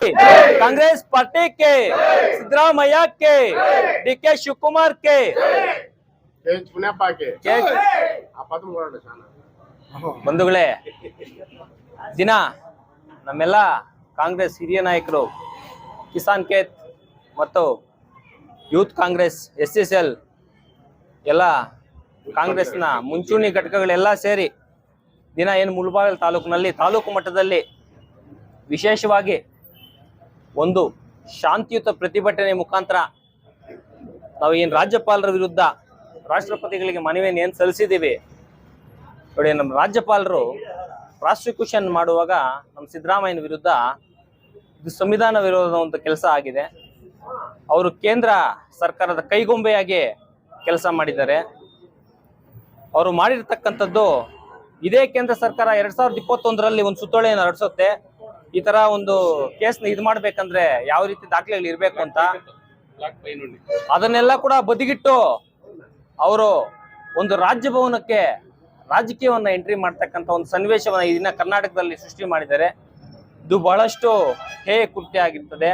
Congress party के सिद्धरामैया के D के शिव कुमार के ಪುಣ್ಯಪ್ಪಕ್ಕೆ के ಆ ಪದ ಮೂಡೋಣ ಶಾನ ಬಂಧುಗಳೇ ದಿನ ನಮ್ಮೆಲ್ಲ ಕಾಂಗ್ರೆಸ್ ಹಿರಿಯ ನಾಯಕರು ಕಿಸಾನ್ ಕೇತ್ ಮತ್ತು youth Congress S S L ಎಲ್ಲ ಕಾಂಗ್ರೆಸ್ನ ಮುಂಚೂಣಿ ಘಟಕಗಳೆಲ್ಲ ಸೇರಿ ದಿನ ಏನು ಮುಳಬಾಗಿಲು ತಾಲೂಕಿನಲ್ಲಿ ತಾಲೂಕು ಮಟ್ಟದಲ್ಲಿ ವಿಶೇಷವಾಗಿ ಒಂದು ಶಾಂತಿಯುತ ಪ್ರತಿಭಟನೆ ಮುಖಾಂತರ ನಾವು ಏನು ರಾಜ್ಯಪಾಲರ ವಿರುದ್ಧ ರಾಷ್ಟ್ರಪತಿಗಳಿಗೆ ಮನವಿಯನ್ನು ಏನು ಸಲ್ಲಿಸಿದ್ದೀವಿ? ನೋಡಿ, ನಮ್ಮ ರಾಜ್ಯಪಾಲರು ಪ್ರಾಸಿಕ್ಯೂಷನ್ ಮಾಡುವಾಗ ನಮ್ಮ ಸಿದ್ದರಾಮಯ್ಯನ ವಿರುದ್ಧ ಇದು ಸಂವಿಧಾನ ವಿರೋಧ ಒಂದು ಕೆಲಸ ಆಗಿದೆ. ಅವರು ಕೇಂದ್ರ ಸರ್ಕಾರದ ಕೈಗೊಂಬೆಯಾಗಿ ಕೆಲಸ ಮಾಡಿದ್ದಾರೆ. ಅವರು ಮಾಡಿರ್ತಕ್ಕಂಥದ್ದು ಇದೇ ಕೇಂದ್ರ ಸರ್ಕಾರ ಎರಡ್ ಸಾವಿರದ ಇಪ್ಪತ್ತೊಂದರಲ್ಲಿ ಒಂದು ಸುತ್ತೋಲೆಯನ್ನು ಹೊರಡಿಸುತ್ತೆ ಈ ತರ ಒಂದು ಕೇಸ್ ಇದು ಮಾಡ್ಬೇಕಂದ್ರೆ ಯಾವ ರೀತಿ ದಾಖಲೆಗಳು ಇರಬೇಕು ಅಂತ ಅದನ್ನೆಲ್ಲ ಕೂಡ ಬದಿಗಿಟ್ಟು ಅವರು ಒಂದು ರಾಜ್ಯ ಭವನಕ್ಕೆ ರಾಜಕೀಯವನ್ನ ಎಂಟ್ರಿ ಮಾಡ್ತಕ್ಕಂಥ ಒಂದು ಸನ್ನಿವೇಶವನ್ನ ಈ ದಿನ ಕರ್ನಾಟಕದಲ್ಲಿ ಸೃಷ್ಟಿ ಮಾಡಿದ್ದಾರೆ. ಇದು ಬಹಳಷ್ಟು ಹೇ ಕೃತ್ಯ ಆಗಿರ್ತದೆ.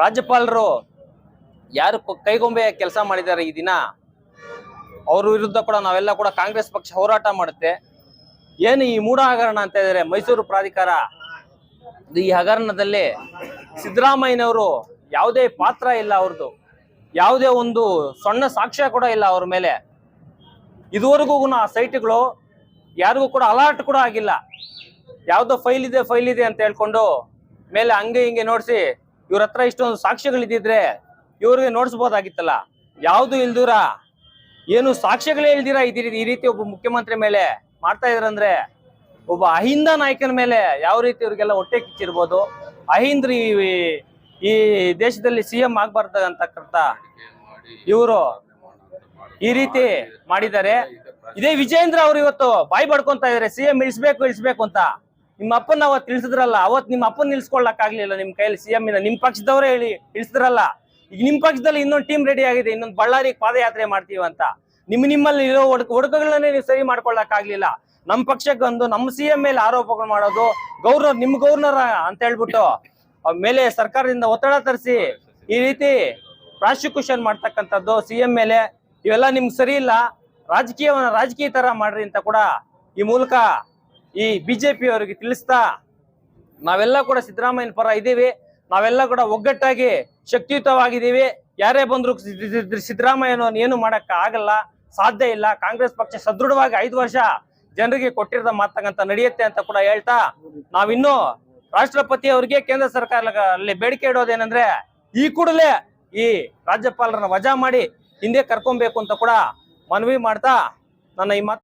ರಾಜ್ಯಪಾಲರು ಯಾರು ಕೈಗೊಂಬೆ ಕೆಲಸ ಮಾಡಿದ್ದಾರೆ ಈ ದಿನ, ಅವ್ರ ವಿರುದ್ಧ ಕೂಡ ನಾವೆಲ್ಲ ಕೂಡ ಕಾಂಗ್ರೆಸ್ ಪಕ್ಷ ಹೋರಾಟ ಮಾಡುತ್ತೆ. ಏನು ಈ ಮೂಢ ಹಗರಣ ಅಂತ ಹೇಳಿದ್ರೆ ಮೈಸೂರು ಪ್ರಾಧಿಕಾರ ಈ ಹಗರಣದಲ್ಲಿ ಸಿದ್ದರಾಮಯ್ಯನವರು ಯಾವುದೇ ಪಾತ್ರ ಇಲ್ಲ ಅವ್ರದ್ದು. ಯಾವುದೇ ಒಂದು ಸಣ್ಣ ಸಾಕ್ಷ್ಯ ಕೂಡ ಇಲ್ಲ ಅವ್ರ ಮೇಲೆ. ಇದುವರೆಗೂ ಆ ಸೈಟ್ಗಳು ಯಾರಿಗೂ ಕೂಡ ಅಲರ್ಟ್ ಕೂಡ ಆಗಿಲ್ಲ. ಯಾವುದೋ ಫೈಲ್ ಇದೆ ಫೈಲ್ ಇದೆ ಅಂತ ಹೇಳ್ಕೊಂಡು ಮೇಲೆ ಹಂಗೆ ಹಿಂಗೆ ನೋಡಿಸಿ ಇವ್ರ ಹತ್ರ ಇಷ್ಟೊಂದು ಸಾಕ್ಷ್ಯಗಳಿದ್ದಿದ್ರೆ ಇವ್ರಿಗೆ ನೋಡಿಸ್ಬೋದಾಗಿತ್ತಲ್ಲ. ಯಾವುದು ಇಲ್ದೂರ? ಏನು ಸಾಕ್ಷ್ಯಗಳೇ ಇಲ್ದಿರ? ಇದ್ದೀರಿ ಈ ರೀತಿ ಒಬ್ಬ ಮುಖ್ಯಮಂತ್ರಿ ಮೇಲೆ ಮಾಡ್ತಾ ಇದ್ರಂದ್ರೆ ಒಬ್ಬ ಅಹಿಂದ ನಾಯಕನ ಮೇಲೆ ಯಾವ ರೀತಿ ಇವ್ರಿಗೆಲ್ಲ ಹೊಟ್ಟೆ ಕಿಚ್ಚಿರ್ಬೋದು? ಅಹಿಂದ್ರಿ ಈ ದೇಶದಲ್ಲಿ ಸಿ ಎಂ ಆಗ್ಬಾರ್ದು ಅಂತಕ್ಕಂಥ ಇವರು ಈ ರೀತಿ ಮಾಡಿದ್ದಾರೆ. ಇದೇ ವಿಜಯೇಂದ್ರ ಅವರು ಇವತ್ತು ಬಾಯಿ ಬಡ್ಕೊಂತ ಇದಾರೆ. ಸಿ ಎಂ ಇಳಿಸ್ಬೇಕು ಇಳಿಸ್ಬೇಕು ಅಂತ. ನಿಮ್ಮ ಅಪ್ಪನ ಅವತ್ ತಿಳಿಸಿದ್ರಲ್ಲ ಅವತ್ ನಿಮ್ಮ ಅಪ್ಪನ ನಿಲ್ಸ್ಕೊಳ್ಳಕ್ ಆಗ್ಲಿಲ್ಲ ನಿಮ್ ಕೈಯಲ್ಲಿ ಸಿ ಎಂ ನಿಮ್ ಪಕ್ಷದವರೇ ಹೇಳಿ ಇಳಿಸಿದ್ರಲ್ಲ. ಈಗ ನಿಮ್ ಪಕ್ಷದಲ್ಲಿ ಇನ್ನೊಂದು ಟೀಮ್ ರೆಡಿ ಆಗಿದೆ, ಇನ್ನೊಂದು ಬಳ್ಳಾರಿಗೆ ಪಾದಯಾತ್ರೆ ಮಾಡ್ತೀವಿ ಅಂತ. ನಿಮ್ ನಿಮ್ಮಲ್ಲಿ ಇರೋ ಒಡಕ, ಒಡಕಗಳನ್ನೇ ನೀವು ಸರಿ ಮಾಡ್ಕೊಳ್ಳಕ್ ಆಗ್ಲಿಲ್ಲ. ನಮ್ ಪಕ್ಷಕ್ಕೆ ಬಂದು ನಮ್ಮ ಸಿ ಎಂ ಮೇಲೆ ಆರೋಪಗಳು ಮಾಡೋದು ಗೌರ್ನರ್, ನಿಮ್ ಗೌರ್ನರ್ ಅಂತ ಹೇಳ್ಬಿಟ್ಟು ಮೇಲೆ ಸರ್ಕಾರದಿಂದ ಒತ್ತಡ ತರಿಸಿ ಈ ರೀತಿ ಪ್ರಾಸಿಕ್ಯೂಷನ್ ಮಾಡ್ತಕ್ಕಂಥದ್ದು ಸಿ ಎಂ ಮೇಲೆ. ಇವೆಲ್ಲ ನಿಮ್ಗೆ ಸರಿ ಇಲ್ಲ. ರಾಜಕೀಯವನ್ನ ರಾಜಕೀಯ ತರ ಮಾಡ್ರಿ ಅಂತ ಕೂಡ ಈ ಮೂಲಕ ಈ ಬಿಜೆಪಿ ಅವರಿಗೆ ತಿಳಿಸ್ತಾ ನಾವೆಲ್ಲ ಕೂಡ ಸಿದ್ದರಾಮಯ್ಯನ ಪರ ಇದ್ದೀವಿ. ನಾವೆಲ್ಲ ಕೂಡ ಒಗ್ಗಟ್ಟಾಗಿ ಶಕ್ತಿಯುತವಾಗಿದ್ದೀವಿ. ಯಾರೇ ಬಂದ್ರು ಸಿದ್ದರಾಮಯ್ಯನ ಏನು ಮಾಡಕ್ಕ ಆಗಲ್ಲ ಸಾಧ್ಯ ಇಲ್ಲ. ಕಾಂಗ್ರೆಸ್ ಪಕ್ಷ ಸದೃಢವಾಗಿ ಐದು ವರ್ಷ ಜನರಿಗೆ ಕೊಟ್ಟಿರದ ಮಾತಂತ ನಡೆಯುತ್ತೆ ಅಂತ ಕೂಡ ಹೇಳ್ತಾ ನಾವಿನ್ನು ರಾಷ್ಟ್ರಪತಿ ಅವರಿಗೆ ಕೇಂದ್ರ ಸರ್ಕಾರದಲ್ಲಿ ಬೇಡಿಕೆ ಇಡೋದೇನಂದ್ರೆ ಈ ಕೂಡಲೇ ಈ ರಾಜ್ಯಪಾಲರನ್ನ ವಜಾ ಮಾಡಿ ಹಿಂದೆ ಕರ್ಕೊಂಬೇಕು ಅಂತ ಕೂಡ ಮನವಿ ಮಾಡ್ತಾ ನನ್ನ ಈ ಮಾತು